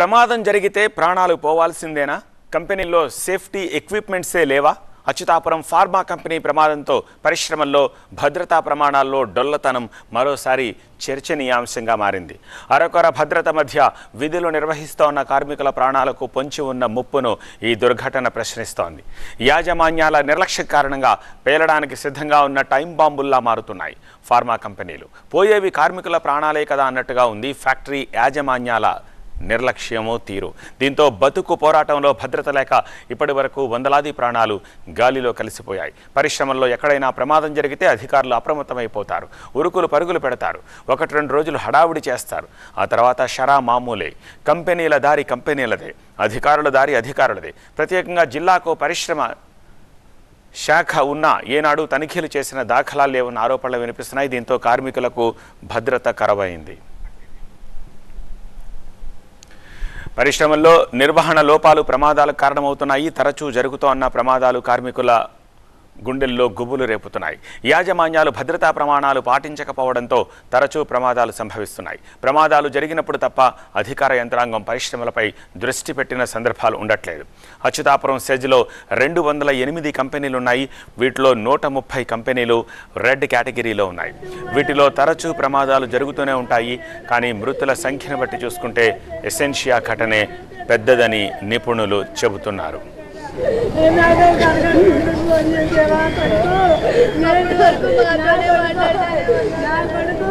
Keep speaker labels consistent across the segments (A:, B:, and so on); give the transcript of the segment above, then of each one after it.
A: ప్రమాదం జరిగితే ప్రాణాలు పోవాల్సిందేనా? కంపెనీల్లో సేఫ్టీ ఎక్విప్మెంట్సే లేవా? అచ్యుతాపురం ఫార్మా కంపెనీ ప్రమాదంతో పరిశ్రమల్లో భద్రతా ప్రమాణాల్లో డొల్లతనం మరోసారి చర్చనీయాంశంగా మారింది. అరకొర భద్రత మధ్య విధులు నిర్వహిస్తోన్న కార్మికుల ప్రాణాలకు పొంచి ఉన్న ముప్పును ఈ దుర్ఘటన ప్రశ్నిస్తోంది. యాజమాన్యాల నిర్లక్ష్య కారణంగా పేలడానికి సిద్ధంగా ఉన్న టైం బాంబుల్లా మారుతున్నాయి ఫార్మా కంపెనీలు. పోయేవి కార్మికుల ప్రాణాలే కదా అన్నట్టుగా ఉంది ఫ్యాక్టరీ యాజమాన్యాల నిర్లక్ష్యమో తీరు. దీంతో బతుకు పోరాటంలో భద్రత లేక ఇప్పటి వరకు వందలాది ప్రాణాలు గాలిలో కలిసిపోయాయి. పరిశ్రమల్లో ఎక్కడైనా ప్రమాదం జరిగితే అధికారులు అప్రమత్తమైపోతారు. ఉరుకులు పరుగులు పెడతారు. ఒకటి రెండు రోజులు హడావుడి చేస్తారు. ఆ తర్వాత షరా మామూలే. కంపెనీల దారి కంపెనీలదే. అధికారుల దారి అధికారులదే. ప్రత్యేకంగా జిల్లాకు పరిశ్రమ శాఖ ఉన్నా ఏనాడు తనిఖీలు చేసిన దాఖలాలు లేవన్న ఆరోపణలు వినిపిస్తున్నాయి. దీంతో కార్మికులకు భద్రత కరవైంది. పరిశ్రమల్లో నిర్వహణ లోపాలు ప్రమాదాలకు కారణమవుతున్నాయి తరచూ జరుగుతోన్న ప్రమాదాలు కార్మికుల గుండెల్లో గుబులు రేపుతున్నాయి. యాజమాన్యాలు భద్రతా ప్రమాణాలు పాటించకపోవడంతో తరచూ ప్రమాదాలు సంభవిస్తున్నాయి. ప్రమాదాలు జరిగినప్పుడు తప్ప అధికార యంత్రాంగం పరిశ్రమలపై దృష్టి పెట్టిన సందర్భాలు ఉండట్లేదు. అచ్యుతాపురం సెజ్లో రెండు వందల ఎనిమిది కంపెనీలు ఉన్నాయి వీటిలో నూట ముప్పై కంపెనీలు రెడ్ కేటగిరీలో ఉన్నాయి. వీటిలో తరచూ ప్రమాదాలు జరుగుతూనే ఉంటాయి. కానీ మృతుల సంఖ్యను బట్టి చూసుకుంటే ఎసెన్షియా ఘటనే పెద్దదని నిపుణులు చెబుతున్నారు.
B: నా కొడుకు నా కొడుకు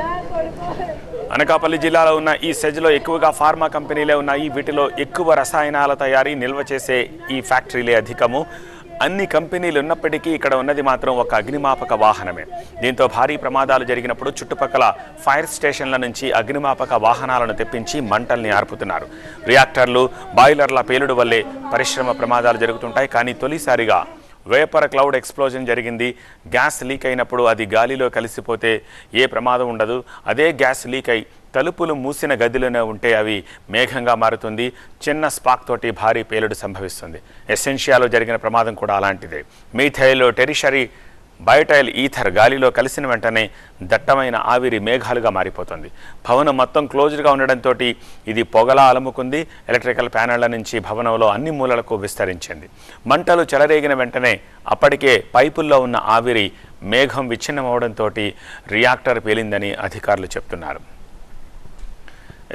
B: నా కొడుకు
A: అనకాపల్లి జిల్లాలో ఉన్న ఈ సెజ్లో ఎక్కువగా ఫార్మా కంపెనీలే ఉన్నాయి. వీటిలో ఎక్కువ రసాయనాల తయారీ నిల్వ చేసే ఈ ఫ్యాక్టరీలే అధికము. అన్ని కంపెనీలు ఉన్నప్పటికీ ఇక్కడ ఉన్నది మాత్రం ఒక అగ్నిమాపక వాహనమే. దీంతో భారీ ప్రమాదాలు జరిగినప్పుడు చుట్టుపక్కల ఫైర్ స్టేషన్ల నుంచి అగ్నిమాపక వాహనాలను తెప్పించి మంటల్ని ఆర్పుతున్నారు. రియాక్టర్లు బాయిలర్ల పేలుడు వల్లే పరిశ్రమ ప్రమాదాలు జరుగుతుంటాయి కానీ తొలిసారిగా వేపర్ క్లౌడ్ ఎక్స్ప్లోజన్ జరిగింది. గ్యాస్ లీక్ అయినప్పుడు అది గాలిలో కలిసిపోతే ఏ ప్రమాదం ఉండదు. అదే గ్యాస్ లీక్ అయి తలుపులు మూసిన గదిలోనే ఉంటే అవి మేఘంగా మారుతుంది. చిన్న స్పాక్ తోటి భారీ పేలుడు సంభవిస్తుంది. ఎసెన్షియాలో జరిగిన ప్రమాదం కూడా అలాంటిదే. మీథైలో టెరిషరీ బయోటైల్ ఈథర్ గాలిలో కలిసిన వెంటనే దట్టమైన ఆవిరి మేఘాలుగా మారిపోతుంది. భవనం మొత్తం క్లోజ్డ్గా ఉండడంతో ఇది పొగలా అలముకుంది. ఎలక్ట్రికల్ ప్యానెళ్ళ నుంచి భవనంలో అన్ని మూలలకు విస్తరించింది. మంటలు చెలరేగిన వెంటనే అప్పటికే పైపుల్లో ఉన్న ఆవిరి మేఘం విచ్ఛిన్నమవడంతో రియాక్టర్ పేలిందని అధికారులు చెప్తున్నారు.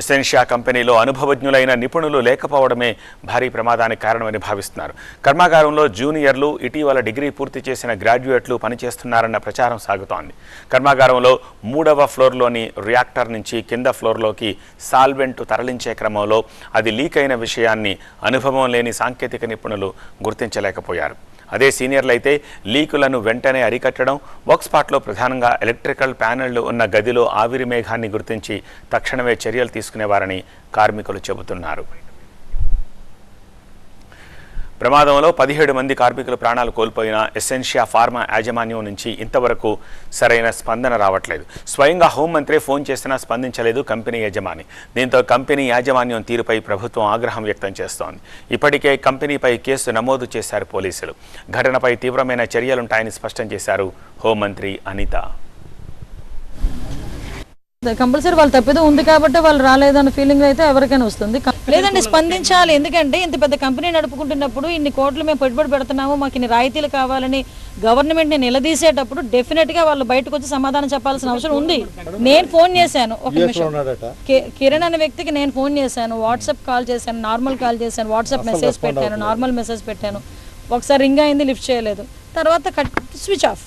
A: ఎసెన్షియా కంపెనీలో అనుభవజ్ఞులైన నిపుణులు లేకపోవడమే భారీ ప్రమాదానికి కారణమని భావిస్తున్నారు. కర్మాగారంలో జూనియర్లు ఇటీవల డిగ్రీ పూర్తి చేసిన గ్రాడ్యుయేట్లు పనిచేస్తున్నారన్న ప్రచారం సాగుతోంది. కర్మాగారంలో మూడవ ఫ్లోర్లోని రియాక్టర్ నుంచి కింద ఫ్లోర్లోకి సాల్వెంట్ తరలించే క్రమంలో అది లీక్ అయిన విషయాన్ని అనుభవం లేని సాంకేతిక నిపుణులు గుర్తించలేకపోయారు. అదే సీనియర్లు అయితే లీకులను వెంటనే అరికట్టడం వర్క్స్పాట్లో ప్రధానంగా ఎలక్ట్రికల్ ప్యానెళ్ళు ఉన్న గదిలో ఆవిరి మేఘాన్ని గుర్తించి తక్షణమే చర్యలు తీసుకునేవారని కార్మికులు చెబుతున్నారు. ప్రమాదంలో పదిహేడు మంది కార్మికులు ప్రాణాలు కోల్పోయిన ఎసెన్షియా ఫార్మా యాజమాన్యం నుంచి ఇంతవరకు సరైన స్పందన రావట్లేదు. స్వయంగా హోంమంత్రి ఫోన్ చేసినా స్పందించలేదు కంపెనీ యజమాని. దీంతో కంపెనీ యాజమాన్యం తీరుపై ప్రభుత్వం ఆగ్రహం వ్యక్తం చేస్తోంది. ఇప్పటికే కంపెనీపై కేసు నమోదు చేశారు పోలీసులు. ఘటనపై తీవ్రమైన చర్యలుంటాయని స్పష్టం చేశారు హోంమంత్రి అనిత.
C: కంపల్సరీ వాళ్ళు తప్పిదం ఉంది కాబట్టి వాళ్ళు రాలేదన్న ఫీలింగ్ అయితే ఎవరికైనా వస్తుంది. లేదండి స్పందించాలి. ఎందుకంటే ఇంత పెద్ద కంపెనీ నడుపుకుంటున్నప్పుడు ఇన్ని కోట్లు మేము పెట్టుబడి పెడుతున్నాము మాకు ఇన్ని రాయితీలు కావాలని గవర్నమెంట్ని నిలదీసేటప్పుడు డెఫినెట్గా వాళ్ళు బయటకు వచ్చి సమాధానం చెప్పాల్సిన అవసరం ఉంది. నేను ఫోన్ చేశాను. ఒక నిమిషం. కిరణ్ అనే వ్యక్తికి నేను ఫోన్ చేశాను. వాట్సాప్ కాల్ చేశాను నార్మల్ కాల్ చేశాను వాట్సాప్ మెసేజ్ పెట్టాను నార్మల్ మెసేజ్ పెట్టాను. ఒకసారి రింగ్ అయింది లిఫ్ట్ చేయలేదు. తర్వాత కట్ స్విచ్ ఆఫ్.